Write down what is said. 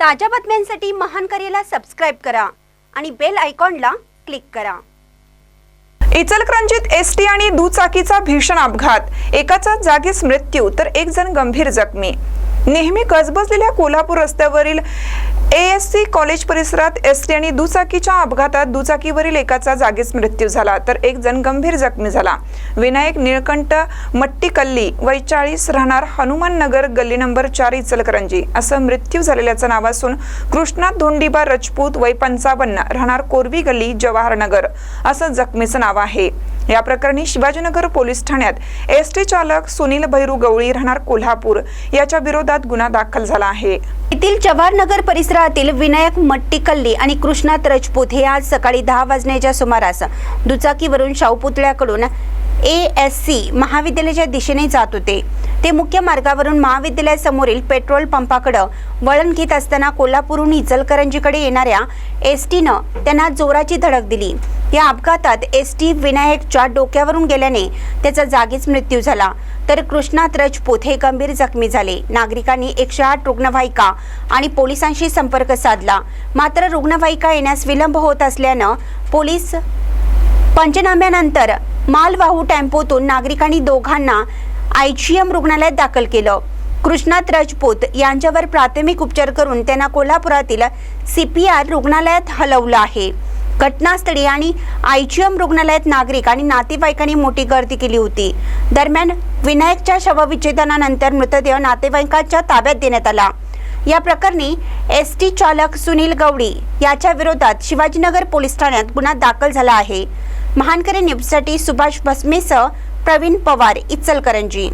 ताज्या बातम्यांसाठी महान करेला सबस्क्राईब करा आणि बेल आयकॉनला क्लिक करा. इचलकरंजीत एसटी आणि दुचाकीचा भीषण अपघात. एकाचा जागीच मृत्यू तर एक जण गंभीर जखमी. नेहमी गजबजलेल्या कोल्हापूर रस्त्यावरील एएससी कॉलेज परिसरात एसटी आणि दुचाकीच्या अपघातात दुचाकीवरील एकाचा जागीच मृत्यू झाला तर एक जण गंभीर जखमी झाला. विनायक निळकंठ मट्टीकल्ली वैचाळीस राहणार हनुमान नगर गल्ली नंबर चार इचलकरंजी. असं मृत्यू झालेल्याचं नाव असून कृष्णा धोंडीबा रजपूत वय पंचावन्न राहणार कोरवी गल्ली जवाहरनगर. असं जखमीचं नाव आहे. या प्रकरणी शिवाजीनगर पोलीस ठाण्यात एस टी चालक सुनील भैरू गवळी राहणार कोल्हापूर याच्या विरोधात गुन्हा दाखल झाला आहे. येथील जवाहरनगर परिसरातील विनायक मट्टीकल्ली आणि कृष्णात रजपूत हे आज सकाळी दहा वाजण्याच्या सुमारास दुचाकीवरून शाहूपुतळ्याकडून ए एस सी महाविद्यालयाच्या दिशेने जात होते. ते मुख्य मार्गावरून महाविद्यालयासमोरील पेट्रोल पंपाकडं वळण घेत असताना कोल्हापूरहून इचलकरंजीकडे येणाऱ्या एस टीनं त्यांना जोराची धडक दिली. या अपघातात एस टी विनायकच्या डोक्यावरून गेल्याने त्याचा जागीच मृत्यू झाला. तर कृष्णात राजपूत हे गंभीर जखमी झाले. नागरिकांनी एकशे आठ रुग्णवाहिका आणि पोलिसांशी संपर्क साधला. मात्र रुग्णवाहिका येण्यास विलंब होत असल्यानं पोलीस पंचनाम्यानंतर मालवाहू टेम्पोतून नागरिकांनी दोघांना आयजीएम रुग्णालयात दाखल केलं. कृष्णात राजपूत यांच्यावर प्राथमिक उपचार करून त्यांना कोल्हापुरातील सी पी आर रुग्णालयात हलवलं आहे. घटनास्थळी आणि आयजीएम रुग्णालयात नागरिक आणि नातेवाईकांनी मोठी गर्दी केली होती. दरम्यान विनायकच्या शवविच्छेदनानंतर मृतदेह नातेवाईकांच्या ताब्यात देण्यात आला. या प्रकरणी एस टी चालक सुनील गवडी याच्या विरोधात शिवाजीनगर पोलीस ठाण्यात गुन्हा दाखल झाला आहे. महानकरी न्यूजसाठी सुभाष भस्मेसह प्रवीण पवार इचलकरंजी.